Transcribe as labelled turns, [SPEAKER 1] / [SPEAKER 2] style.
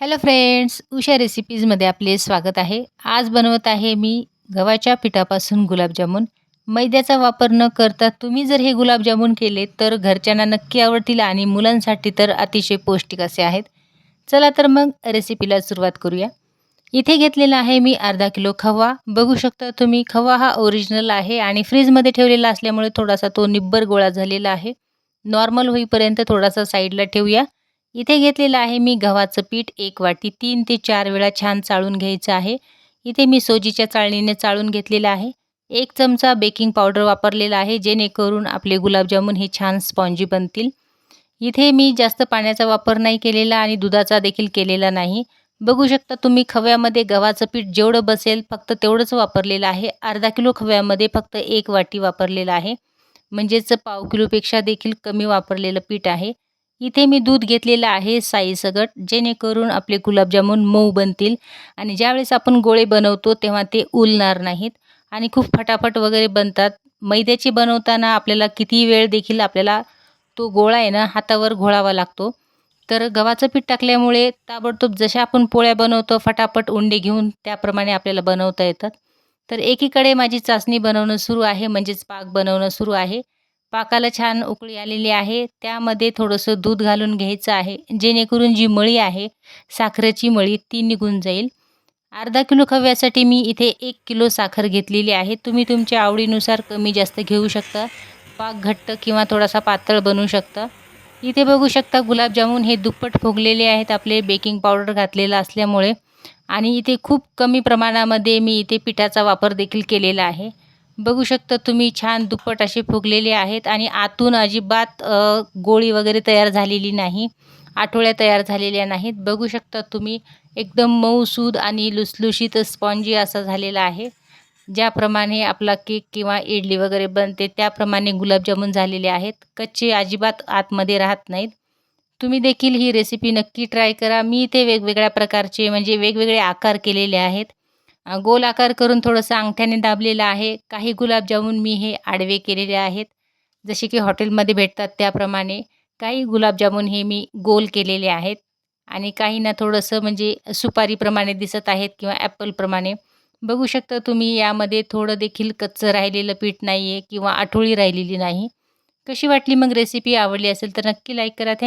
[SPEAKER 1] Hello friends Usha रेसिपीजमध्ये आपले स्वागत आहे. आज बनवत आहे मी गव्हाच्या पिठापासून गुलाबजामुन. मैद्याचा वापर न करता तुम्ही जर हे गुलाबजामुन केले तर घरच्यांना नक्की आवडतील आणि मुलांसाठी तर अतिशय पौष्टिक असे आहेत. चला तर मग रेसिपीला सुरुवात करूया. इथे घेतलेला आहे मी अर्धा किलो खवा. बघू शकता तुम्ही खवा हा ओरिजिनल आहे आणि फ्रीजमध्ये ठेवलेला असल्यामुळे थोडासा तो निब्बर गोळा झालेला आहे. नॉर्मल होईपर्यंत थोडासा साईडला ठेवूया. इथे घेतलेलं आहे मी गव्हाचं पीठ एक वाटी तीन ते चार वेळा छान चाळून घ्यायचं आहे. इथे मी सोजीच्या चाळणीने चाळून घेतलेलं आहे. एक चमचा बेकिंग पावडर वापरलेला आहे जेणेकरून आपले गुलाबजामुन हे छान स्पॉन्जी बनतील. इथे मी जास्त पाण्याचा वापर नाही केलेला आणि दुधाचा देखील केलेला नाही. बघू शकता तुम्ही खव्यामध्ये गव्हाचं पीठ जेवढं बसेल फक्त तेवढंच वापरलेलं आहे. अर्धा किलो खव्यामध्ये फक्त एक वाटी वापरलेलं आहे. म्हणजेच पाव किलोपेक्षा देखील कमी वापरलेलं पीठ आहे. इथे मी दूध घेतलेलं आहे साईसगट जेणेकरून आपले गुलाबजामून मऊ बनतील. आणि ज्यावेळेस आपण गोळे बनवतो तेव्हा ते उलणार नाहीत. आणि खूप फटाफट वगैरे बनतात. मैद्याचे बनवताना आपल्याला किती वेळ देखील आपल्याला तो गोळा आहे ना हातावर घोळावा लागतो. तर गव्हाचं पीठ टाकल्यामुळे ताबडतोब जशा आपण पोळ्या बनवतो फटाफट उंडे घेऊन त्याप्रमाणे आपल्याला बनवता येतात. तर एकीकडे माझी चाचणी बनवणं सुरू आहे म्हणजेच पाक बनवणं सुरू आहे. पाकाला छान उकळी आलेली आहे. त्यामध्ये थोडंसं दूध घालून घ्यायचं आहे. जेणेकरून जी मळी आहे साखरेची मळी ती निघून जाईल. अर्धा किलो खव्यासाठी मी इथे एक किलो साखर घेतलेली आहे. तुम्ही तुमच्या आवडीनुसार कमी जास्त घेऊ शकता. पाक घट्ट किंवा थोडासा पातळ बनवू शकता. इथे बघू शकता गुलाबजामुन हे दुप्पट फुगलेले आहेत. आपले बेकिंग पावडर घातलेलं असल्यामुळे. आणि इथे खूप कमी प्रमाणामध्ये मी इथे पिठाचा वापर देखील केलेला आहे. बघू शकता तुम्ही छान दुप्पट असे फुगलेले आहेत आणि आतून अजिबात गोळी वगैरे तयार झालेली नाही. आठवड्या तयार झालेल्या नाहीत. बघू शकता तुम्ही एकदम मऊसूद आणि लुसलुशीत स्पॉन्जी असा झालेला आहे. ज्याप्रमाणे आपला केक किंवा इडली वगैरे बनते त्याप्रमाणे गुलाबजामुन झालेले आहेत. कच्चे अजिबात आतमध्ये राहत नाहीत. तुम्ही देखील ही रेसिपी नक्की ट्राय करा. मी इथे वेगवेगळ्या प्रकारचे म्हणजे वेगवेगळे आकार केलेले आहेत. गोल आकार करून थोडंसं अंगठ्याने दाबलेलं आहे. काही गुलाबजामून मी हे आडवे केलेले आहेत. जसे की हॉटेलमध्ये भेटतात त्याप्रमाणे. काही गुलाबजामुन हे मी गोल केलेले आहेत. आणि काही ना थोडंसं म्हणजे सुपारीप्रमाणे दिसत आहेत किंवा ॲपलप्रमाणे. बघू शकता तुम्ही यामध्ये थोडं देखील कच्चं राहिलेलं पीठ नाही आहे किंवा आठोळी राहिलेली नाही. कशी वाटली मग रेसिपी आवडली असेल तर नक्की लाईक करा. थँक